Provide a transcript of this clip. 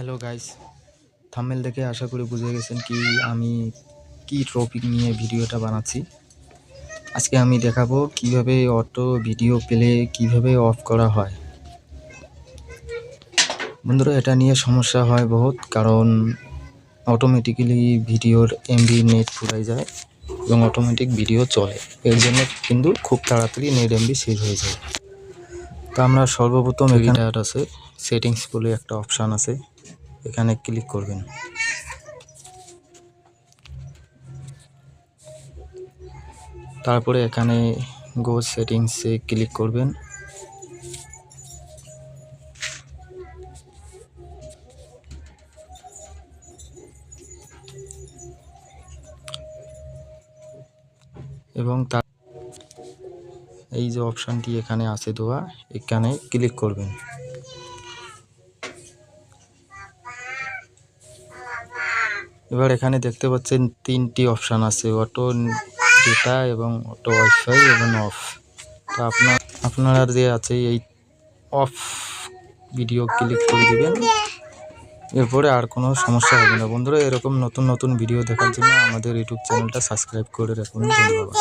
Hello guys thumbnail দেখে আশা করি বুঝে গেছেন কি আমি কি টপিক নিয়ে ভিডিওটা বানাচ্ছি। আজকে আমি দেখাবো কীভাবে অটো ভিডিও পেলে কীভাবে অফ করা হয়। বন্ধুরা, এটা নিয়ে সমস্যা হয় বহুত, কারণ অটোমেটিক্যালি ভিডিওর এমবি নেট ফুরাই যায় এবং অটোমেটিক ভিডিও চলে। এর জন্য কিন্তু খুব তাড়াতাড়ি নেট এমবি শেষ হয়ে যায়। তো আমরা সর্বপ্রথম এখানে আছে। সেটিংস বলে একটা অপশান আছে। এখানে ক্লিক করবেন। তারপরে এখানে গো সেটিংসে ক্লিক করবেন। এবং তার এই যে অপশানটি এখানে আছে দেওয়া এখানে ক্লিক করবেন। এবার এখানে দেখতে পাচ্ছেন তিনটি অপশান আছে, অটো, ডেটা এবং অটো ওয়াইফাই এবং অফ। তো আপনার আপনারা যে আছে এই অফ ভিডিও ক্লিক করে দেবেন। এরপরে আর কোনো সমস্যা হবে না। বন্ধুরা, এরকম নতুন নতুন ভিডিও দেখার জন্য আমাদের ইউটিউব চ্যানেলটা সাবস্ক্রাইব করে রাখুন। ধন্যবাদ।